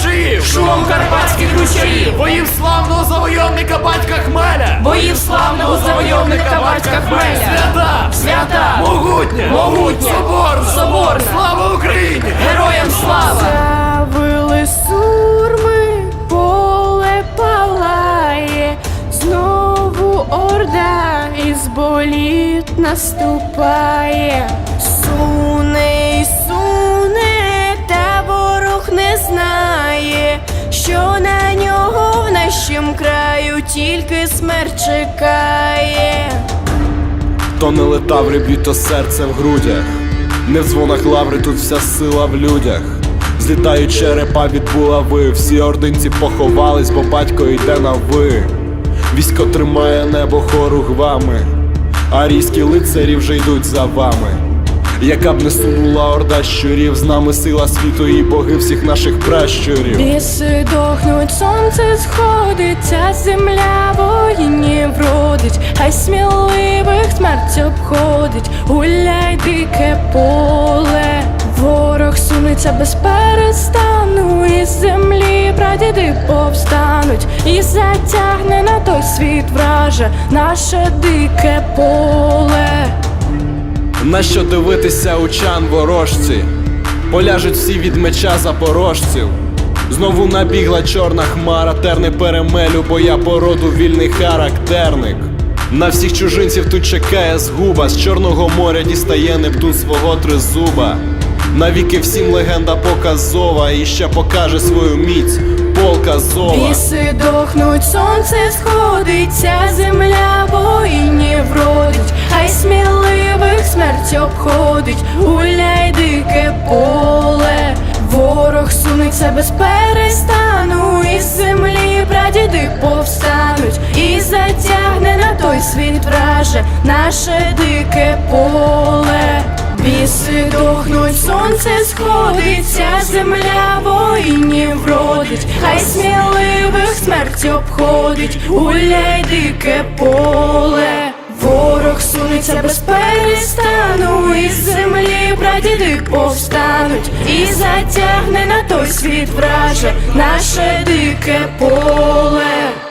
шум карпатських ручаїв, Боїв славного завойовника батька Хмеля! боїв славного завойовника батька Хмеля, Свята! свята, Могутня! Могутня! Соборна! Соборна! Слава Україні! героям слава! Сурми, поле палає, знову орда із боліт наступає, нашім краю тільки смерть чекає. То не летав риб'ють, то серце в грудях. Не в дзвонах лаври, тут вся сила в людях. Злітають черепа від булави, всі ординці поховались, бо батько йде на ви. Військо тримає небо хоругвами, арійські лицарі вже йдуть за вами. Яка б не сунула орда щурів, з нами сила світу і боги всіх наших пращурів. Ліси дохнуть, сонце сходиться, земля воїнів родить, хай сміливих смерть обходить, гуляй дике поле, ворог сунеться без перестану, із землі прадіди повстануть, і затягне на той світ враже наше дике поле. Нащо дивитися учан ворожці? Поляжуть всі від меча запорожців. Знову набігла чорна хмара, терне перемелю, бо я породу вільний характерник. На всіх чужинців тут чекає згуба, з Чорного моря дістає Нептун свого тризуба. Навіки всім легенда показова і ще покаже свою міць полка зова. Ліси дохнуть, сонце сходиться, земля воїнів родить, хай сміливих смерть обходить, гуляй дике поле, ворог сунеться без перестану, із землі прадіди повстануть, і затягне на той світ враже наше дике поле. Біси дохнуть, сонце сходиться, земля воїнів родить, хай сміливих смерть обходить, гуляй дике поле. Сунеться без перестану, із землі прадіди повстануть, і затягне на той світ враже наше дике поле.